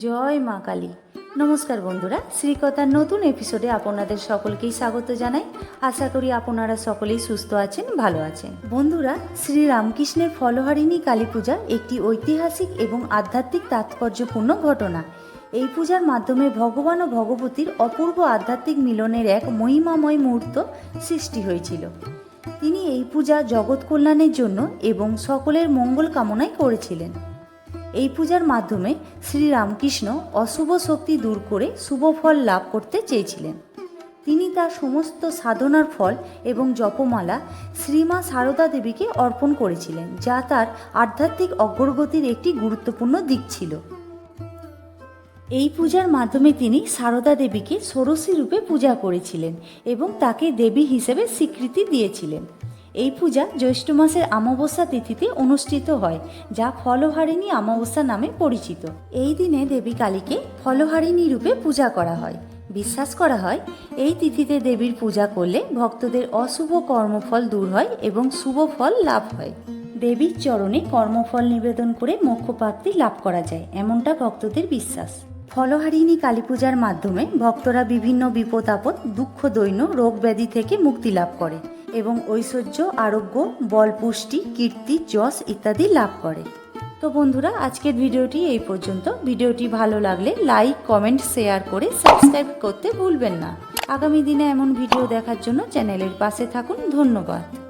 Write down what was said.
জয় মা কালী। নমস্কার বন্ধুরা, শ্রীকথার নতুন এপিসোডে আপনাদের সকলকেই স্বাগত জানাই। আশা করি আপনারা সকলেই সুস্থ আছেন, ভালো আছেন। বন্ধুরা শ্রী রামকৃষ্ণের ফলহারিণী কালী পূজা একটি ঐতিহাসিক এবং আধ্যাত্মিক তাৎপর্যপূর্ণ ঘটনা। এই পূজার মাধ্যমে ভগবান ও ভগবতীর অপূর্ব আধ্যাত্মিক মিলনের এক মহিমাময় মুহূর্ত সৃষ্টি হয়েছিল। তিনি এই পূজা জগৎ কল্যাণের জন্য এবং সকলের মঙ্গল কামনায় করেছিলেন। এই পূজার মাধ্যমে শ্রীরামকৃষ্ণ অশুভ শক্তি দূর করে শুভ ফল লাভ করতে চেয়েছিলেন। তিনি তার সমস্ত সাধনার ফল এবং জপমালা শ্রীমা সারদা দেবীকে অর্পণ করেছিলেন, যা তার আধ্যাত্মিক অগ্রগতির একটি গুরুত্বপূর্ণ দিক ছিল। এই পূজার মাধ্যমে তিনি সারদা দেবীকে ষোড়শী রূপে পূজা করেছিলেন এবং তাকে দেবী হিসেবে স্বীকৃতি দিয়েছিলেন। এই পূজা জ্যৈষ্ঠ মাসের অমাবস্যা তিথিতে অনুষ্ঠিত হয়, যা ফলহারিণী অমাবস্যা নামে পরিচিত। এই দিনে দেবী কালীকে ফলহারিণী রূপে পূজা করা হয়। বিশ্বাস করা হয়, এই তিথিতে দেবীর পূজা করলে ভক্তদের অশুভ কর্মফল দূর হয় এবং শুভ ফল লাভ হয়। দেবীর চরণে কর্মফল নিবেদন করে মোক্ষ প্রাপ্তি লাভ করা যায়, এমনটা ভক্তদের বিশ্বাস। ফলহারিণী কালী পূজার মাধ্যমে ভক্তরা বিভিন্ন বিপদ আপদ দুঃখ দৈন্য রোগ ব্যাধি থেকে মুক্তি লাভ করে। এবং ঐশ্বর্য, আরোগ্য, বল, পুষ্টি, কীর্তি, যশ ইত্যাদি লাভ করে। তো বন্ধুরা, আজকের ভিডিওটি এই পর্যন্ত। ভিডিওটি ভালো লাগলে লাইক, কমেন্ট, শেয়ার করে সাবস্ক্রাইব করতে ভুলবেন না। আগামী দিনে এমন ভিডিও দেখার জন্য চ্যানেলের পাশে থাকুন। ধন্যবাদ।